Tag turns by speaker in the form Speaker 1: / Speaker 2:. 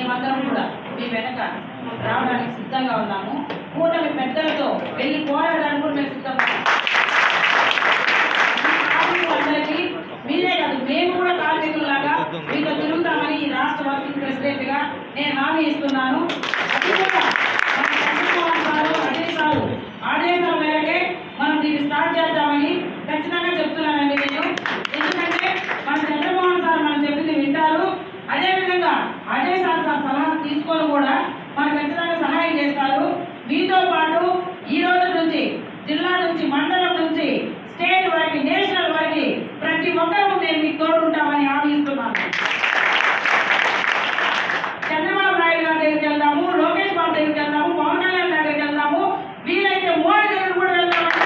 Speaker 1: మేమందరం కూడా మీ వెనక రావడానికి సిద్ధంగా ఉన్నాము. కూటమి పెద్దలతో వెళ్ళి పోరాడడానికి కూడా మేము సిద్ధంగా మీరే కాదు మేము కూడా కార్మికుల్లాగా మీతో తిరుగుతామని ఈ రాష్ట్ర వర్కింగ్ ప్రెసిడెంట్గా నేను హామీ ఇస్తున్నాను. ఆదేశాల మేరకే మనం దీన్ని స్టార్ట్ చేద్దామని వాళ్ళు ఖచ్చితంగా సహాయం చేస్తారు. మీతో పాటు ఈ రోజు నుంచి జిల్లా నుంచి మండలం నుంచి స్టేట్ వారికి నేషనల్ వారికి ప్రతి ఒక్కరూ మేము మీకు తోడుంటామని హామీ చంద్రబాబు నాయుడు గారి దగ్గరికి వెళ్దాము లోకేష్ బాబు దగ్గరికి వెళ్దాము పవన్ కళ్యాణ్ దగ్గరికి వెళ్దాము. వీలైతే మోడీ దగ్గర కూడా వెళ్దామని